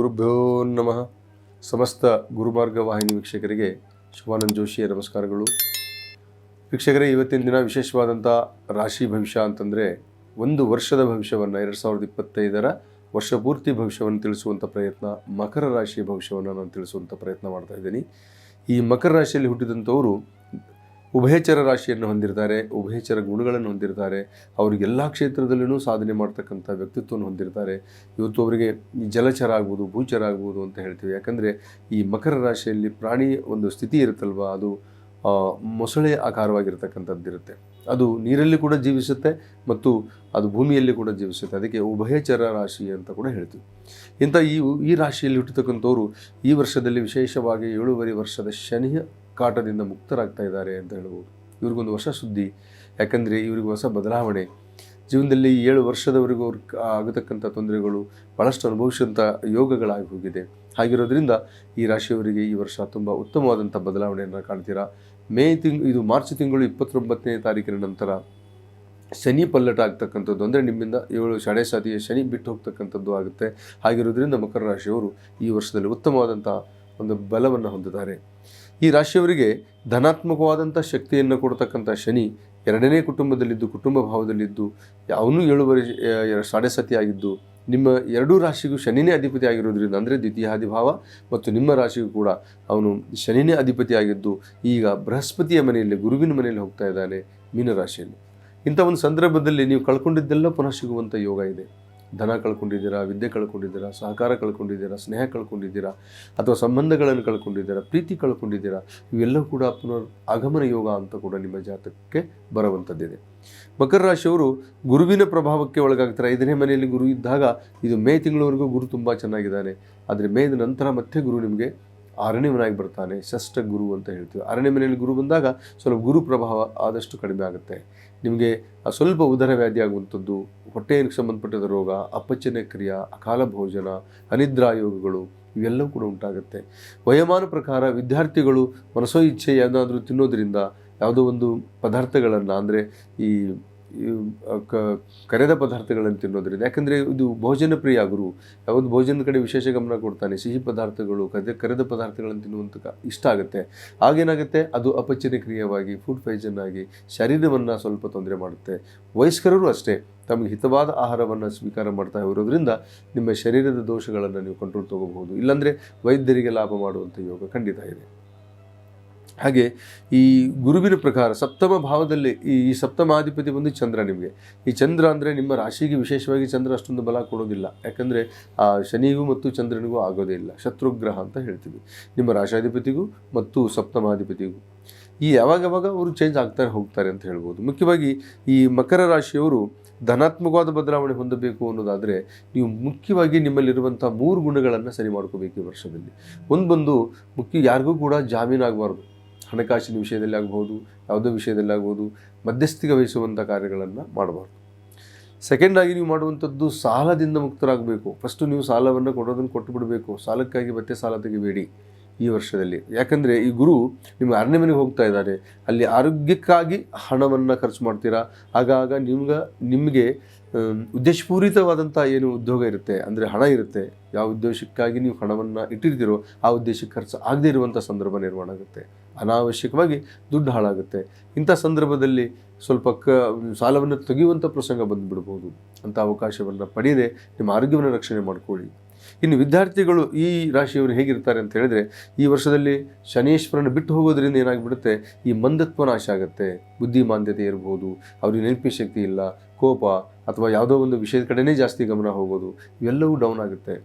ಗುರುಭ್ಯೋ ನಮಃ. ಸಮಸ್ತ ಗುರುಮಾರ್ಗ ವಾಹಿನಿ ವೀಕ್ಷಕರಿಗೆ ಶಿವಾನಂದ್ ಜೋಶಿಯ ನಮಸ್ಕಾರಗಳು. ವೀಕ್ಷಕರೇ, ಇವತ್ತಿನ ದಿನ ವಿಶೇಷವಾದಂಥ ರಾಶಿ ಭವಿಷ್ಯ ಅಂತಂದರೆ ಒಂದು ವರ್ಷದ ಭವಿಷ್ಯವನ್ನು, ಎರಡು ಸಾವಿರದ ಇಪ್ಪತ್ತೈದರ ವರ್ಷ ಪೂರ್ತಿ ಭವಿಷ್ಯವನ್ನು ತಿಳಿಸುವಂಥ ಪ್ರಯತ್ನ, ಮಕರ ರಾಶಿಯ ಭವಿಷ್ಯವನ್ನು ನಾನು ತಿಳಿಸುವಂಥ ಪ್ರಯತ್ನ ಮಾಡ್ತಾ ಇದ್ದೀನಿ. ಈ ಮಕರ ರಾಶಿಯಲ್ಲಿ ಹುಟ್ಟಿದಂಥವರು ಉಭಯಚರ ರಾಶಿಯನ್ನು ಹೊಂದಿರ್ತಾರೆ, ಉಭಯಚರ ಗುಣಗಳನ್ನು ಹೊಂದಿರ್ತಾರೆ, ಅವ್ರಿಗೆ ಎಲ್ಲ ಕ್ಷೇತ್ರದಲ್ಲೂ ಸಾಧನೆ ಮಾಡ್ತಕ್ಕಂಥ ವ್ಯಕ್ತಿತ್ವವನ್ನು ಹೊಂದಿರ್ತಾರೆ. ಇವತ್ತು ಅವರಿಗೆ ಜಲಚರ ಆಗ್ಬೋದು, ಭೂಚರ ಆಗ್ಬೋದು ಅಂತ ಹೇಳ್ತೀವಿ. ಯಾಕಂದರೆ ಈ ಮಕರ ರಾಶಿಯಲ್ಲಿ ಪ್ರಾಣಿ ಒಂದು ಸ್ಥಿತಿ ಇರುತ್ತಲ್ವ, ಅದು ಮೊಸಳೆ ಆಕಾರವಾಗಿರ್ತಕ್ಕಂಥದ್ದು ಇರುತ್ತೆ. ಅದು ನೀರಲ್ಲಿ ಕೂಡ ಜೀವಿಸುತ್ತೆ ಮತ್ತು ಅದು ಭೂಮಿಯಲ್ಲಿ ಕೂಡ ಜೀವಿಸುತ್ತೆ. ಅದಕ್ಕೆ ಉಭಯಚರ ರಾಶಿ ಅಂತ ಕೂಡ ಹೇಳ್ತೀವಿ. ಇಂಥ ಈ ಈ ರಾಶಿಯಲ್ಲಿ ಹುಟ್ಟತಕ್ಕಂಥವ್ರು ಈ ವರ್ಷದಲ್ಲಿ ವಿಶೇಷವಾಗಿ ಏಳೂವರೆ ವರ್ಷದ ಶನಿಯ ಕಾಟದಿಂದ ಮುಕ್ತರಾಗ್ತಾ ಇದ್ದಾರೆ ಅಂತ ಹೇಳ್ಬೋದು. ಇವ್ರಿಗೊಂದು ಹೊಸ ಸುದ್ದಿ. ಯಾಕಂದರೆ ಇವ್ರಿಗೆ ಹೊಸ ಬದಲಾವಣೆ. ಜೀವನದಲ್ಲಿ ಏಳು ವರ್ಷದವರೆಗೂ ಅವ್ರ ಆಗತಕ್ಕಂಥ ತೊಂದರೆಗಳು ಭಾಳಷ್ಟು ಅನುಭವಿಸಿದಂಥ ಯೋಗಗಳಾಗಿ ಹೋಗಿದೆ. ಹಾಗಿರೋದ್ರಿಂದ ಈ ರಾಶಿಯವರಿಗೆ ಈ ವರ್ಷ ತುಂಬ ಉತ್ತಮವಾದಂಥ ಬದಲಾವಣೆಯನ್ನು ಕಾಣ್ತೀರಾ? ಮೇ ತಿಂಗ್, ಇದು ಮಾರ್ಚ್ ತಿಂಗಳು ಇಪ್ಪತ್ತೊಂಬತ್ತನೇ ತಾರೀಕಿನ ನಂತರ ಶನಿ ಪಲ್ಲಟ ಆಗ್ತಕ್ಕಂಥದ್ದು ಅಂದರೆ ನಿಮ್ಮಿಂದ ಏಳು ಸಾತಿಯ ಶನಿ ಬಿಟ್ಟು ಹೋಗ್ತಕ್ಕಂಥದ್ದು ಆಗುತ್ತೆ. ಹಾಗಿರೋದ್ರಿಂದ ಮಕರ ರಾಶಿಯವರು ಈ ವರ್ಷದಲ್ಲಿ ಉತ್ತಮವಾದಂಥ ಒಂದು ಬಲವನ್ನು ಹೊಂದಿದ್ದಾರೆ. ಈ ರಾಶಿಯವರಿಗೆ ಧನಾತ್ಮಕವಾದಂಥ ಶಕ್ತಿಯನ್ನು ಕೊಡ್ತಕ್ಕಂಥ ಶನಿ ಎರಡನೇ ಕುಟುಂಬದಲ್ಲಿದ್ದು, ಕುಟುಂಬ ಭಾವದಲ್ಲಿದ್ದು, ಅವನು ಏಳುವರೆ ಸಾಡೆ ಸತಿಯಾಗಿದ್ದು ನಿಮ್ಮ ಎರಡೂ ರಾಶಿಗೂ ಶನಿನೇ ಅಧಿಪತಿ ಆಗಿರೋದ್ರಿಂದ, ಅಂದರೆ ದ್ವಿತೀಯಾದಿಭಾವ ಮತ್ತು ನಿಮ್ಮ ರಾಶಿಗೂ ಕೂಡ ಅವನು ಶನಿನೇ ಅಧಿಪತಿ ಆಗಿದ್ದು, ಈಗ ಬೃಹಸ್ಪತಿಯ ಮನೆಯಲ್ಲಿ, ಗುರುವಿನ ಮನೆಯಲ್ಲಿ ಹೋಗ್ತಾ ಇದ್ದಾನೆ ಮೀನರಾಶಿಯಲ್ಲಿ. ಇಂಥ ಒಂದು ಸಂದರ್ಭದಲ್ಲಿ ನೀವು ಕಳ್ಕೊಂಡಿದ್ದೆಲ್ಲ ಪುನಃ ಸಿಗುವಂಥ ಯೋಗ ಇದೆ. ಧನ ಕಳ್ಕೊಂಡಿದ್ದೀರಾ, ವಿದ್ಯೆ ಕಳ್ಕೊಂಡಿದ್ದೀರಾ, ಸಹಕಾರ ಕಳ್ಕೊಂಡಿದ್ದೀರಾ, ಸ್ನೇಹ ಕಳ್ಕೊಂಡಿದ್ದೀರಾ ಅಥವಾ ಸಂಬಂಧಗಳನ್ನು ಕಳ್ಕೊಂಡಿದ್ದೀರಾ, ಪ್ರೀತಿ ಕಳ್ಕೊಂಡಿದ್ದೀರಾ, ಇವೆಲ್ಲವೂ ಕೂಡ ಪುನರ್ ಆಗಮನ ಯೋಗ ಅಂತ ಕೂಡ ನಿಮ್ಮ ಜಾತಕಕ್ಕೆ ಬರುವಂಥದ್ದಿದೆ. ಮಕರ ರಾಶಿಯವರು ಗುರುವಿನ ಪ್ರಭಾವಕ್ಕೆ ಒಳಗಾಗ್ತಾರೆ. ಐದನೇ ಮನೆಯಲ್ಲಿ ಗುರು ಇದ್ದಾಗ ಇದು ಮೇ ತಿಂಗಳವರೆಗೂ ಗುರು ತುಂಬ ಚೆನ್ನಾಗಿದ್ದಾನೆ. ಆದರೆ ಮೇದ ನಂತರ ಮತ್ತೆ ಗುರು ನಿಮಗೆ ಆರನೇ ಬರ್ತಾನೆ. ಷಷ್ಠ ಗುರು ಅಂತ ಹೇಳ್ತೀವಿ. ಆರನೇ ಮನೆಯಲ್ಲಿ ಗುರು ಬಂದಾಗ ಸ್ವಲ್ಪ ಗುರು ಪ್ರಭಾವ ಆದಷ್ಟು ಕಡಿಮೆ ಆಗುತ್ತೆ. ನಿಮಗೆ ಸ್ವಲ್ಪ ಉದರ ವ್ಯಾಧಿ ಆಗುವಂಥದ್ದು, ಹೊಟ್ಟೆಗೆ ಸಂಬಂಧಪಟ್ಟಿದ ರೋಗ ಅಪಚನ ಕ್ರಿಯ, ಅಕಾಲ ಭೋಜನ, ಅನಿದ್ರಾಯೋಗಗಳು, ಇವೆಲ್ಲವೂ ಕೂಡ ಉಂಟಾಗುತ್ತೆ. ವಯೋಮಾನ ಪ್ರಕಾರ ವಿದ್ಯಾರ್ಥಿಗಳು ಮನಸೋ ಇಚ್ಛೆ ಏನಾದರೂ ತಿನ್ನೋದ್ರಿಂದ ಯಾವುದೋ ಒಂದು ಪದಾರ್ಥಗಳನ್ನು, ಅಂದರೆ ಈ ಕರೆದ ಪದಾರ್ಥಗಳನ್ನು ತಿನ್ನೋದ್ರಿಂದ. ಯಾಕಂದರೆ ಇದು ಭೋಜನ ಪ್ರಿಯ ಗುರು. ಯಾವುದು ಭೋಜನದ ಕಡೆ ವಿಶೇಷ ಗಮನ ಕೊಡ್ತಾನೆ. ಸಿಹಿ ಪದಾರ್ಥಗಳು, ಕದೆ, ಕರೆದ ಪದಾರ್ಥಗಳನ್ನು ತಿನ್ನುವಂಥ ಇಷ್ಟ ಆಗುತ್ತೆ. ಆಗೇನಾಗುತ್ತೆ ಅದು ಅಪಚನ ಕ್ರಿಯವಾಗಿ ಫುಡ್ ಪಾಯ್ಸನ್ ಆಗಿ, ಶರೀರವನ್ನು ಸ್ವಲ್ಪ ತೊಂದರೆ ಮಾಡುತ್ತೆ. ವಯಸ್ಕರರು ಅಷ್ಟೇ ತಮಗೆ ಹಿತವಾದ ಆಹಾರವನ್ನು ಸ್ವೀಕಾರ ಮಾಡ್ತಾ ಇರೋದ್ರಿಂದ ನಿಮ್ಮ ಶರೀರದ ದೋಷಗಳನ್ನು ನೀವು ಕಂಟ್ರೋಲ್ ತಗೋಬಹುದು. ಇಲ್ಲಾಂದರೆ ವೈದ್ಯರಿಗೆ ಲಾಭ ಮಾಡುವಂಥ ಯೋಗ ಖಂಡಿತ ಇದೆ. ಹಾಗೆ ಈ ಗುರುವಿನ ಪ್ರಕಾರ ಸಪ್ತಮ ಭಾವದಲ್ಲಿ ಈ ಸಪ್ತಮಾಧಿಪತಿ ಬಂದು ಚಂದ್ರ ನಿಮಗೆ. ಈ ಚಂದ್ರ ಅಂದರೆ ನಿಮ್ಮ ರಾಶಿಗೆ ವಿಶೇಷವಾಗಿ ಚಂದ್ರ ಅಷ್ಟೊಂದು ಬಲ ಕೊಡೋದಿಲ್ಲ. ಯಾಕಂದರೆ ಆ ಶನಿಗೂ ಮತ್ತು ಚಂದ್ರನಿಗೂ ಆಗೋದೇ ಇಲ್ಲ. ಶತ್ರುಗ್ರಹ ಅಂತ ಹೇಳ್ತೀವಿ. ನಿಮ್ಮ ರಾಶಾಧಿಪತಿಗೂ ಮತ್ತು ಸಪ್ತಮಾಧಿಪತಿಗೂ ಈ ಯಾವಾಗ ಯಾವಾಗ ಅವರು ಚೇಂಜ್ ಆಗ್ತಾರೆ, ಹೋಗ್ತಾರೆ ಅಂತ ಹೇಳ್ಬೋದು. ಮುಖ್ಯವಾಗಿ ಈ ಮಕರ ರಾಶಿಯವರು ಧನಾತ್ಮಕವಾದ ಬದಲಾವಣೆ ಹೊಂದಬೇಕು ಅನ್ನೋದಾದರೆ ನೀವು ಮುಖ್ಯವಾಗಿ ನಿಮ್ಮಲ್ಲಿರುವಂಥ ಮೂರು ಗುಣಗಳನ್ನು ಸರಿ ಮಾಡ್ಕೋಬೇಕು ಈ ವರ್ಷದಲ್ಲಿ. ಒಂದು ಬಂದು ಮುಖ್ಯ ಯಾರಿಗೂ ಕೂಡ ಜಾಮೀನಾಗಬಾರ್ದು. ಹಣಕಾಸಿನ ವಿಷಯದಲ್ಲಿ ಆಗ್ಬೋದು ಯಾವುದೋ ವಿಷಯದಲ್ಲಿ ಆಗ್ಬೋದು ಮಧ್ಯಸ್ಥಿಕೆ ವಹಿಸುವಂಥ ಕಾರ್ಯಗಳನ್ನು ಮಾಡಬಾರ್ದು. ಸೆಕೆಂಡಾಗಿ ನೀವು ಮಾಡುವಂಥದ್ದು ಸಾಲದಿಂದ ಮುಕ್ತರಾಗಬೇಕು. ಫಸ್ಟು ನೀವು ಸಾಲವನ್ನು ಕೊಡೋದನ್ನು ಕೊಟ್ಟು ಬಿಡಬೇಕು ಸಾಲಕ್ಕಾಗಿ ಮತ್ತೆ ಸಾಲ ತೆಗಿಬೇಡಿ. ಈ ವರ್ಷದಲ್ಲಿ. ಯಾಕಂದರೆ ಈ ಗುರು ನಿಮ್ಮ ಅರಣ್ಯಮನೆಗೆ ಮನೆಗೆ ಹೋಗ್ತಾ ಇದ್ದಾರೆ. ಅಲ್ಲಿ ಆರೋಗ್ಯಕ್ಕಾಗಿ ಹಣವನ್ನು ಖರ್ಚು ಮಾಡ್ತೀರಾ? ಆಗಾಗ ನಿಮ್ಗೆ, ನಿಮಗೆ ಉದ್ದೇಶಪೂರಿತವಾದಂಥ ಏನು ಉದ್ಯೋಗ ಇರುತ್ತೆ? ಅಂದರೆ ಹಣ ಇರುತ್ತೆ. ಯಾವ ಉದ್ದೇಶಕ್ಕಾಗಿ ನೀವು ಹಣವನ್ನು ಇಟ್ಟಿರ್ತೀರೋ, ಆ ಉದ್ದೇಶಕ್ಕೆ ಖರ್ಚು ಆಗದೇ ಇರುವಂಥ ಸಂದರ್ಭ ನಿರ್ಮಾಣ ಆಗುತ್ತೆ. ಅನಾವಶ್ಯಕವಾಗಿ ದುಡ್ಡು ಹಾಳಾಗುತ್ತೆ. ಇಂಥ ಸಂದರ್ಭದಲ್ಲಿ ಸ್ವಲ್ಪ ಕ, ಸಾಲವನ್ನು ತೆಗೆಯುವಂಥ ಪ್ರಸಂಗ ಬಂದುಬಿಡ್ಬೋದು. ಅಂಥ ಅವಕಾಶವನ್ನು ಪಡೆಯದೆ ನಿಮ್ಮ ಆರೋಗ್ಯವನ್ನು ರಕ್ಷಣೆ ಮಾಡ್ಕೊಳ್ಳಿ. ಇನ್ನು ವಿದ್ಯಾರ್ಥಿಗಳು ಈ ರಾಶಿಯವರು ಹೇಗಿರ್ತಾರೆ ಅಂತ ಹೇಳಿದ್ರೆ, ಈ ವರ್ಷದಲ್ಲಿ ಶನೇಶ್ವರನ ಬಿಟ್ಟು ಹೋಗೋದ್ರಿಂದ ಏನಾಗಿಬಿಡುತ್ತೆ? ಈ ಮಂದತ್ವ ನಾಶ ಆಗುತ್ತೆ. ಬುದ್ಧಿಮಾಂದ್ಯತೆ ಇರ್ಬೋದು, ಅವ್ರಿಗೆ ನೆನಪಿ ಶಕ್ತಿ ಇಲ್ಲ, ಕೋಪ ಅಥವಾ ಯಾವುದೋ ಒಂದು ವಿಷಯದ ಕಡೆನೇ ಜಾಸ್ತಿ ಗಮನ ಹೋಗೋದು, ಇವೆಲ್ಲವೂ ಡೌನ್ ಆಗುತ್ತೆ.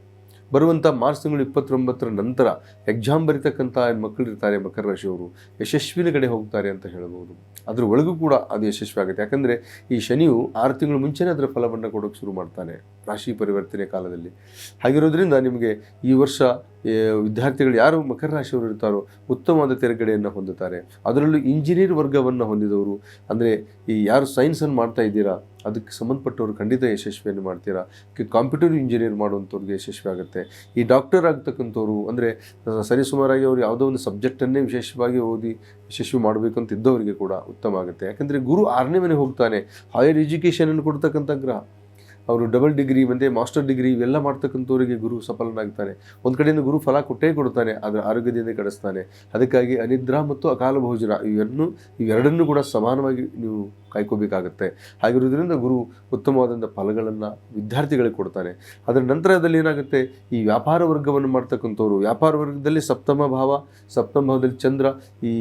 ಬರುವಂಥ ಮಾರ್ಚ್ ತಿಂಗಳು ಇಪ್ಪತ್ತೊಂಬತ್ತರ ನಂತರ ಎಕ್ಸಾಮ್ ಬರೀತಕ್ಕಂಥ ಮಕ್ಕಳು ಇರ್ತಾರೆ ಮಕರ ರಾಶಿಯವರು, ಯಶಸ್ವಿನ ಕಡೆ ಹೋಗ್ತಾರೆ ಅಂತ ಹೇಳ್ಬೋದು. ಅದ್ರ ಒಳಗೂ ಕೂಡ ಅದು ಯಶಸ್ವಿ ಆಗುತ್ತೆ. ಯಾಕಂದರೆ ಈ ಶನಿಯು ಆರು ತಿಂಗಳು ಮುಂಚೆನೇ ಅದರ ಫಲವನ್ನು ಕೊಡೋಕ್ಕೆ ಶುರು ಮಾಡ್ತಾನೆ ರಾಶಿ ಪರಿವರ್ತನೆ ಕಾಲದಲ್ಲಿ. ಹಾಗಿರೋದ್ರಿಂದ ನಿಮಗೆ ಈ ವರ್ಷ ವಿದ್ಯಾರ್ಥಿಗಳು ಯಾರು ಮಕರ ರಾಶಿಯವರು ಇರ್ತಾರೋ ಉತ್ತಮವಾದ ತೆರೆಗಡೆಯನ್ನು ಹೊಂದುತ್ತಾರೆ. ಅದರಲ್ಲೂ ಇಂಜಿನಿಯರ್ ವರ್ಗವನ್ನು ಹೊಂದಿದವರು. ಅಂದರೆ ಈ ಯಾರು ಸೈನ್ಸನ್ನು ಮಾಡ್ತಾ ಇದ್ದೀರಾ, ಅದಕ್ಕೆ ಸಂಬಂಧಪಟ್ಟವರು ಖಂಡಿತ ಯಶಸ್ವಿಯನ್ನು ಮಾಡ್ತೀರಾ. ಕಾಂಪ್ಯೂಟರ್ ಇಂಜಿನಿಯರ್ ಮಾಡುವಂಥವ್ರಿಗೆ ಯಶಸ್ವಿ ಆಗುತ್ತೆ. ಈ ಡಾಕ್ಟರ್ ಆಗ್ತಕ್ಕಂಥವ್ರು, ಅಂದರೆ ಸರಿಸುಮಾರಾಗಿ ಅವರು ಯಾವುದೋ ಒಂದು ಸಬ್ಜೆಕ್ಟನ್ನೇ ವಿಶೇಷವಾಗಿ ಓದಿ ಯಶಸ್ವಿ ಮಾಡಬೇಕು ಅಂತ ಇದ್ದವರಿಗೆ ಕೂಡ ಉತ್ತಮ ಆಗುತ್ತೆ. ಯಾಕಂದರೆ ಗುರು ಆರನೇ ಮನೆ ಹೋಗ್ತಾನೆ ಹೈಯರ್ ಎಜುಕೇಷನನ್ನು ಕೊಡ್ತಕ್ಕಂಥ ಗ್ರಹ. ಅವರು ಡಬಲ್ ಡಿಗ್ರಿ ಮತ್ತು ಮಾಸ್ಟರ್ ಡಿಗ್ರಿ ಇವೆಲ್ಲ ಮಾಡ್ತಕ್ಕಂಥವರಿಗೆ ಗುರು ಸಫಲನಾಗ್ತಾನೆ. ಒಂದು ಕಡೆಯಿಂದ ಗುರು ಫಲ ಕೊಟ್ಟೇ ಕೊಡ್ತಾನೆ ಅದರ ಆರೋಗ್ಯದಿಂದ ಕಡಿಸ್ತಾನೆ. ಅದಕ್ಕಾಗಿ ಅನಿದ್ರಾ ಮತ್ತು ಅಕಾಲ ಭೋಜನ ಇವೆರಡನ್ನು ಇವೆರಡನ್ನೂ ಕೂಡ ಸಮಾನವಾಗಿ ನೀವು ಕಾಯ್ಕೋಬೇಕಾಗತ್ತೆ. ಹಾಗಿರೋದ್ರಿಂದ ಗುರು ಉತ್ತಮವಾದಂಥ ಫಲಗಳನ್ನು ವಿದ್ಯಾರ್ಥಿಗಳಿಗೆ ಕೊಡ್ತಾನೆ. ಅದರ ನಂತರದಲ್ಲಿ ಏನಾಗುತ್ತೆ, ಈ ವ್ಯಾಪಾರ ವರ್ಗವನ್ನು ಮಾಡ್ತಕ್ಕಂಥವ್ರು, ವ್ಯಾಪಾರ ವರ್ಗದಲ್ಲಿ ಸಪ್ತಮ ಭಾವ, ಸಪ್ತಮ ಭಾವದಲ್ಲಿ ಚಂದ್ರ, ಈ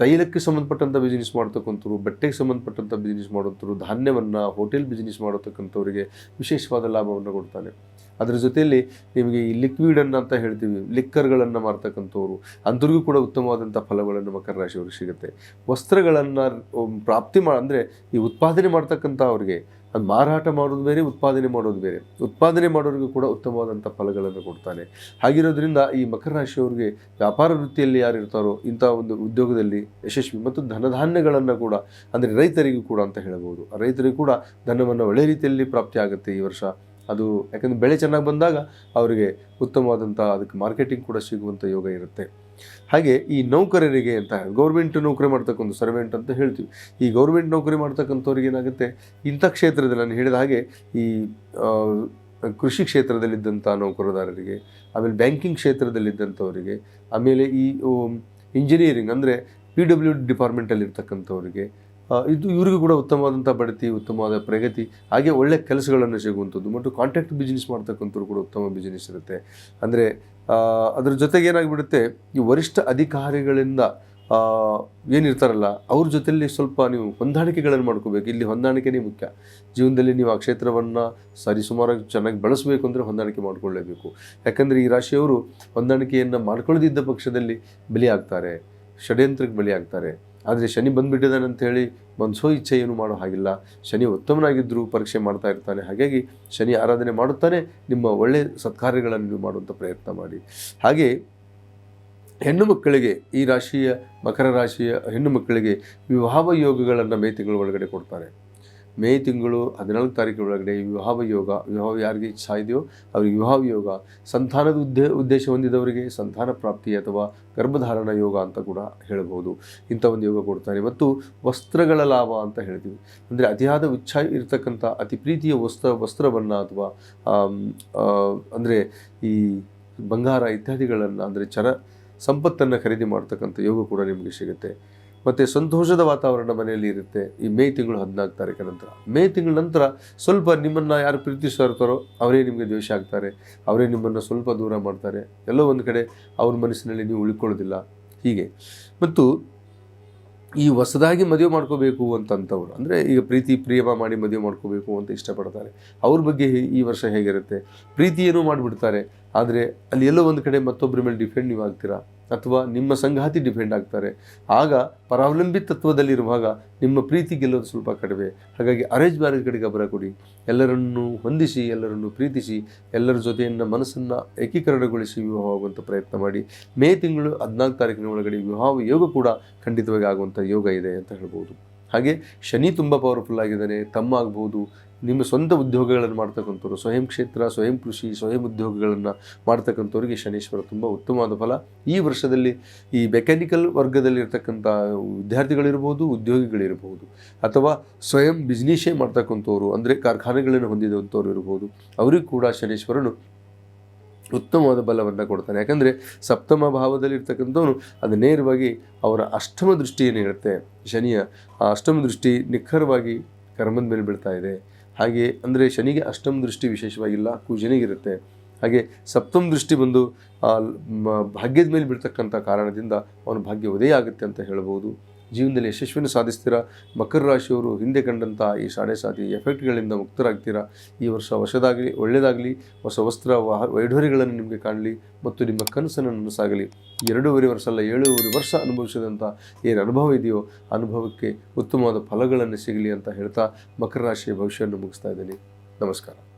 ತೈಲಕ್ಕೆ ಸಂಬಂಧಪಟ್ಟಂಥ ಬಿಸ್ನೆಸ್ ಮಾಡ್ತಕ್ಕಂಥವ್ರು, ಬಟ್ಟೆಗೆ ಸಂಬಂಧಪಟ್ಟಂಥ ಬಿಸ್ನೆಸ್ ಮಾಡೋಂಥವ್ರು ಧಾನ್ಯವನ್ನು ಹೋಟೆಲ್ ಬಿಸ್ನೆಸ್ ಮಾಡತಕ್ಕಂಥವ್ರಿಗೆ ವಿಶೇಷವಾದ ಲಾಭವನ್ನು ಕೊಡ್ತಾನೆ. ಅದರ ಜೊತೆಯಲ್ಲಿ ನಿಮಗೆ ಈ ಲಿಕ್ವಿಡನ್ನು ಅಂತ ಹೇಳ್ತೀವಿ ಲಿಕ್ಕರ್ಗಳನ್ನು ಮಾರ್ತಕ್ಕಂಥವ್ರು. ಅಂಥವ್ರಿಗೂ ಕೂಡ ಉತ್ತಮವಾದಂಥ ಫಲಗಳನ್ನು ಮಕರ ರಾಶಿಯವ್ರಿಗೆ ಸಿಗುತ್ತೆ. ವಸ್ತ್ರಗಳನ್ನು ಪ್ರಾಪ್ತಿ ಮಾ, ಅಂದರೆ ಈ ಉತ್ಪಾದನೆ ಮಾಡ್ತಕ್ಕಂಥ ಅವ್ರಿಗೆ, ಅದು ಮಾರಾಟ ಮಾಡೋದು ಬೇರೆ, ಉತ್ಪಾದನೆ ಮಾಡೋದು ಬೇರೆ. ಉತ್ಪಾದನೆ ಮಾಡೋರಿಗೂ ಕೂಡ ಉತ್ತಮವಾದಂಥ ಫಲಗಳನ್ನು ಕೊಡ್ತಾನೆ. ಹಾಗಿರೋದ್ರಿಂದ ಈ ಮಕರ ರಾಶಿಯವ್ರಿಗೆ ವ್ಯಾಪಾರ ವೃತ್ತಿಯಲ್ಲಿ ಯಾರು ಇರ್ತಾರೋ, ಇಂಥ ಒಂದು ಉದ್ಯೋಗದಲ್ಲಿ ಯಶಸ್ವಿ ಮತ್ತು ಧನಧಾನ್ಯಗಳನ್ನು ಕೂಡ, ಅಂದರೆ ರೈತರಿಗೂ ಕೂಡ ಅಂತ ಹೇಳಬಹುದು ರೈತರಿಗೂ ಕೂಡ ಧನವನ್ನು ಒಳ್ಳೆ ರೀತಿಯಲ್ಲಿ ಪ್ರಾಪ್ತಿ ಆಗುತ್ತೆ ಈ ವರ್ಷ. ಅದು ಯಾಕಂದರೆ ಬೆಳೆ ಚೆನ್ನಾಗಿ ಬಂದಾಗ ಅವರಿಗೆ ಉತ್ತಮವಾದಂಥ ಅದಕ್ಕೆ ಮಾರ್ಕೆಟಿಂಗ್ ಕೂಡ ಸಿಗುವಂಥ ಯೋಗ ಇರುತ್ತೆ. ಹಾಗೆ ಈ ನೌಕರರಿಗೆ ಅಂತ ಗೌರ್ಮೆಂಟ್ ನೌಕರಿ ಮಾಡ್ತಕ್ಕಂಥ ಸರ್ವೆಂಟ್ ಅಂತ ಹೇಳ್ತೀವಿ. ಈ ಗೌರ್ಮೆಂಟ್ ನೌಕರಿ ಮಾಡ್ತಕ್ಕಂಥವ್ರಿಗೆ ಏನಾಗುತ್ತೆ? ಇಂಥ ಕ್ಷೇತ್ರದಲ್ಲಿ ನಾನು ಹೇಳಿದ ಹಾಗೆ ಈ ಕೃಷಿ ಕ್ಷೇತ್ರದಲ್ಲಿದ್ದಂಥ ನೌಕರದಾರರಿಗೆ ಆಮೇಲೆ ಬ್ಯಾಂಕಿಂಗ್ ಕ್ಷೇತ್ರದಲ್ಲಿದ್ದಂಥವರಿಗೆ ಆಮೇಲೆ ಈ ಇಂಜಿನಿಯರಿಂಗ್ ಅಂದರೆ ಪಿ ಡಬ್ಲ್ಯೂ ಡಿಪಾರ್ಟ್ಮೆಂಟಲ್ಲಿ ಇರ್ತಕ್ಕಂಥವ್ರಿಗೆ ಆ, ಇದು ಇವರಿಗೂ ಕೂಡ ಉತ್ತಮವಾದಂಥ ಬಡತಿ, ಉತ್ತಮವಾದ ಪ್ರಗತಿ, ಹಾಗೆ ಒಳ್ಳೆ ಕೆಲಸಗಳನ್ನು ಸಿಗುವಂಥದ್ದು. ಮತ್ತು ಕಾಂಟ್ರಾಕ್ಟ್ ಬಿಸ್ನೆಸ್ ಮಾಡ್ತಕ್ಕಂಥವ್ರು ಕೂಡ ಉತ್ತಮ ಬಿಸ್ನೆಸ್ ಇರುತ್ತೆ. ಅಂದರೆ ಅದ್ರ ಜೊತೆಗೆ ಏನಾಗಿಬಿಡುತ್ತೆ, ಈ ವರಿಷ್ಠ ಅಧಿಕಾರಿಗಳಿಂದ ಏನಿರ್ತಾರಲ್ಲ, ಅವ್ರ ಜೊತೆಯಲ್ಲಿ ಸ್ವಲ್ಪ ನೀವು ಹೊಂದಾಣಿಕೆಗಳನ್ನು ಮಾಡ್ಕೋಬೇಕು. ಇಲ್ಲಿ ಹೊಂದಾಣಿಕೆನೇ ಮುಖ್ಯ. ಜೀವನದಲ್ಲಿ ನೀವು ಆ ಕ್ಷೇತ್ರವನ್ನು ಸರಿಸುಮಾರಾಗಿ ಚೆನ್ನಾಗಿ ಬಳಸಬೇಕು ಅಂದರೆ ಹೊಂದಾಣಿಕೆ ಮಾಡಿಕೊಳ್ಳೇಬೇಕು. ಯಾಕಂದರೆ ಈ ರಾಶಿಯವರು ಹೊಂದಾಣಿಕೆಯನ್ನು ಮಾಡ್ಕೊಳ್ಳದಿದ್ದ ಪಕ್ಷದಲ್ಲಿ ಬಲಿಯಾಗ್ತಾರೆ. ಷಡ್ಯಂತ್ರಕ್ಕೆ ಬಲಿಯಾಗ್ತಾರೆ. ಆದರೆ ಶನಿ ಬಂದುಬಿಟ್ಟಿದ್ದಾನೆ ಅಂತ ಹೇಳಿ ಮನಸೋ ಇಚ್ಛೆ ಏನು ಮಾಡೋ ಹಾಗಿಲ್ಲ. ಶನಿ ಉತ್ತಮನಾಗಿದ್ದರೂ ಪರೀಕ್ಷೆ ಮಾಡ್ತಾ ಇರ್ತಾನೆ. ಹಾಗಾಗಿ ಶನಿ ಆರಾಧನೆ ಮಾಡುತ್ತಾನೆ. ನಿಮ್ಮ ಒಳ್ಳೆಯ ಸತ್ಕಾರ್ಯಗಳನ್ನು ನೀವು ಮಾಡುವಂಥ ಪ್ರಯತ್ನ ಮಾಡಿ. ಹಾಗೆ ಹೆಣ್ಣು ಮಕ್ಕಳಿಗೆ ಈ ರಾಶಿಯ ಮಕರ ರಾಶಿಯ ಹೆಣ್ಣು ಮಕ್ಕಳಿಗೆ ವಿವಾಹ ಯೋಗಗಳನ್ನು ಮೇ ತಿಂಗಳ ಒಳಗಡೆ ಕೊಡ್ತಾರೆ. ಮೇ ತಿಂಗಳು ಹದಿನಾಲ್ಕು ತಾರೀಕು ಒಳಗಡೆ ವಿವಾಹ ಯೋಗ, ವಿವಾಹ ಯಾರಿಗೆ ಇಚ್ಛಾ ಇದೆಯೋ ಅವರಿಗೆ ವಿವಾಹ ಯೋಗ, ಸಂತಾನದ ಉದ್ದೇ, ಉದ್ದೇಶ ಹೊಂದಿದವರಿಗೆ ಸಂತಾನ ಪ್ರಾಪ್ತಿ ಅಥವಾ ಗರ್ಭಧಾರಣ ಯೋಗ ಅಂತ ಕೂಡ ಹೇಳ್ಬೋದು. ಇಂಥ ಒಂದು ಯೋಗ ಕೊಡ್ತಾರೆ. ಮತ್ತು ವಸ್ತ್ರಗಳ ಲಾಭ ಅಂತ ಹೇಳ್ತೀವಿ. ಅಂದರೆ ಅತಿಯಾದ ಉಚ್ಚ ಇರತಕ್ಕಂಥ ಅತಿ ಪ್ರೀತಿಯ ವಸ್ತ್ರ, ವಸ್ತ್ರವನ್ನು ಅಥವಾ ಅಂದರೆ ಈ ಬಂಗಾರ ಇತ್ಯಾದಿಗಳನ್ನು, ಅಂದರೆ ಚರ ಸಂಪತ್ತನ್ನು ಖರೀದಿ ಮಾಡ್ತಕ್ಕಂಥ ಯೋಗ ಕೂಡ ನಿಮಗೆ ಸಿಗುತ್ತೆ. ಮತ್ತು ಸಂತೋಷದ ವಾತಾವರಣ ಮನೆಯಲ್ಲಿ ಇರುತ್ತೆ. ಈ ಮೇ ತಿಂಗಳು ಹದಿನಾಲ್ಕು ತಾರೀಕು ನಂತರ. ಮೇ ತಿಂಗಳ ನಂತರ ಸ್ವಲ್ಪ ನಿಮ್ಮನ್ನು ಯಾರು ಪ್ರೀತಿಸ್ತಾ ಇರ್ತಾರೋ ಅವರೇ ನಿಮಗೆ ದ್ವೇಷ ಆಗ್ತಾರೆ. ಅವರೇ ನಿಮ್ಮನ್ನು ಸ್ವಲ್ಪ ದೂರ ಮಾಡ್ತಾರೆ. ಎಲ್ಲೋ ಒಂದು ಕಡೆ ಅವ್ರ ಮನಸ್ಸಿನಲ್ಲಿ ನೀವು ಉಳ್ಕೊಳ್ಳೋದಿಲ್ಲ. ಹೀಗೆ. ಮತ್ತು ಈ ಹೊಸದಾಗಿ ಮದುವೆ ಮಾಡ್ಕೋಬೇಕು ಅಂತಂಥವ್ರು ಅಂದರೆ ಈಗ ಪ್ರೀತಿ, ಪ್ರೇಮ ಮಾಡಿ ಮದುವೆ ಮಾಡ್ಕೋಬೇಕು ಅಂತ ಇಷ್ಟಪಡ್ತಾರೆ. ಅವ್ರ ಬಗ್ಗೆ ಈ ವರ್ಷ ಹೇಗಿರುತ್ತೆ? ಪ್ರೀತಿಯನ್ನು ಮಾಡಿಬಿಡ್ತಾರೆ. ಆದರೆ ಅಲ್ಲಿ ಎಲ್ಲೋ ಒಂದು ಕಡೆ ಮತ್ತೊಬ್ಬರ ಮೇಲೆ ಡಿಪೆಂಡ್ ನೀವು ಆಗ್ತೀರಾ? ಅಥವಾ ನಿಮ್ಮ ಸಂಗಾತಿ ಡಿಪೆಂಡ್ ಆಗ್ತಾರೆ? ಆಗ ಪರಾವಲಂಬಿ ತತ್ವದಲ್ಲಿರುವಾಗ ನಿಮ್ಮ ಪ್ರೀತಿ ಗೆಲ್ಲೋದು ಸ್ವಲ್ಪ ಕಡಿಮೆ. ಹಾಗಾಗಿ ಅರೇಂಜ್ ಮ್ಯಾರೇಜ್ ಕಡೆ ಬರಕೊಡಿ ಕೊಡಿ. ಎಲ್ಲರನ್ನು ಹೊಂದಿಸಿ, ಎಲ್ಲರನ್ನು ಪ್ರೀತಿಸಿ, ಎಲ್ಲರ ಜೊತೆಯನ್ನು ಮನಸ್ಸನ್ನು ಏಕೀಕರಣಗೊಳಿಸಿ ವಿವಾಹವಾಗುವಂಥ ಪ್ರಯತ್ನ ಮಾಡಿ. ಮೇ ತಿಂಗಳು ಹದಿನಾಲ್ಕು ತಾರೀಕಿನ ಒಳಗಡೆ ವಿವಾಹ ಯೋಗ ಕೂಡ ಖಂಡಿತವಾಗಿ ಆಗುವಂಥ ಯೋಗ ಇದೆ ಅಂತ ಹೇಳ್ಬೋದು. ಹಾಗೆ ಶನಿ ತುಂಬ ಪವರ್ಫುಲ್ ಆಗಿದ್ದಾನೆ, ತಮ್ಮ ಆಗ್ಬೋದು ನಿಮ್ಮ ಸ್ವಂತ ಉದ್ಯೋಗಗಳನ್ನು ಮಾಡ್ತಕ್ಕಂಥವ್ರು, ಸ್ವಯಂ ಕ್ಷೇತ್ರ, ಸ್ವಯಂ ಕೃಷಿ, ಸ್ವಯಂ ಉದ್ಯೋಗಗಳನ್ನು ಮಾಡ್ತಕ್ಕಂಥವ್ರಿಗೆ ಶನೀಶ್ವರ ತುಂಬ ಉತ್ತಮವಾದ ಫಲ. ಈ ವರ್ಷದಲ್ಲಿ ಈ ಮೆಕ್ಯಾನಿಕಲ್ ವರ್ಗದಲ್ಲಿರ್ತಕ್ಕಂಥ ವಿದ್ಯಾರ್ಥಿಗಳಿರ್ಬೋದು, ಉದ್ಯೋಗಿಗಳಿರ್ಬೋದು, ಅಥವಾ ಸ್ವಯಂ ಬಿಸ್ನೆಸ್ಸೇ ಮಾಡ್ತಕ್ಕಂಥವ್ರು, ಅಂದರೆ ಕಾರ್ಖಾನೆಗಳನ್ನು ಹೊಂದಿದಂಥವ್ರು ಇರ್ಬೋದು, ಅವರಿಗೂ ಕೂಡ ಶನೀಶ್ವರನು ಉತ್ತಮವಾದ ಬಲವನ್ನು ಕೊಡ್ತಾನೆ. ಯಾಕಂದರೆ ಸಪ್ತಮ ಭಾವದಲ್ಲಿ ಇರ್ತಕ್ಕಂಥವನು ಅದು ನೇರವಾಗಿ ಅವರ ಅಷ್ಟಮ ದೃಷ್ಟಿಯನ್ನು ಹೇಳುತ್ತೆ ಶನಿಯ ಆ ಅಷ್ಟಮ ದೃಷ್ಟಿ ನಿಖರವಾಗಿ ಕರ್ಮದ ಮೇಲೆ ಬೀಳ್ತಾ ಇದೆ. ಹಾಗೆ ಅಂದರೆ ಶನಿಗೆ ಅಷ್ಟಮ ದೃಷ್ಟಿ ವಿಶೇಷವಾಗಿಲ್ಲ, ಕುಜನಿಗಿರುತ್ತೆ. ಹಾಗೆ ಸಪ್ತಮ ದೃಷ್ಟಿ ಬಂದು ಭಾಗ್ಯದ ಮೇಲೆ ಬೀಳ್ತಕ್ಕಂಥ ಕಾರಣದಿಂದ ಅವನ ಭಾಗ್ಯ ಉದಯ ಆಗುತ್ತೆ ಅಂತ ಹೇಳ್ಬೋದು. ಜೀವನದಲ್ಲಿ ಯಶಸ್ವಿನ ಸಾಧಿಸ್ತೀರಾ? ಮಕರ ರಾಶಿಯವರು ಹಿಂದೆ ಕಂಡಂಥ ಈ ಸಾಡೆ ಸಾತಿ ಎಫೆಕ್ಟ್ಗಳಿಂದ ಮುಕ್ತರಾಗ್ತೀರಾ? ಈ ವರ್ಷ ಹೊಸದಾಗಲಿ, ಒಳ್ಳೆಯದಾಗಲಿ, ಹೊಸ ವಸ್ತ್ರ, ವಾಹ, ವೈಢೂರ್ಯಗಳನ್ನು ನಿಮಗೆ ಕಾಣಲಿ ಮತ್ತು ನಿಮ್ಮ ಕನಸನ್ನು ನನಸಾಗಲಿ. ಎರಡೂವರೆ ವರ್ಷ ಅಲ್ಲ, ಏಳೂವರೆ ವರ್ಷ ಅನುಭವಿಸಿದಂಥ ಏನು ಅನುಭವ ಇದೆಯೋ, ಅನುಭವಕ್ಕೆ ಉತ್ತಮವಾದ ಫಲಗಳನ್ನು ಸಿಗಲಿ ಅಂತ ಹೇಳ್ತಾ ಮಕರ ರಾಶಿಯ ಭವಿಷ್ಯವನ್ನು ಮುಗಿಸ್ತಾ ಇದ್ದೀನಿ. ನಮಸ್ಕಾರ.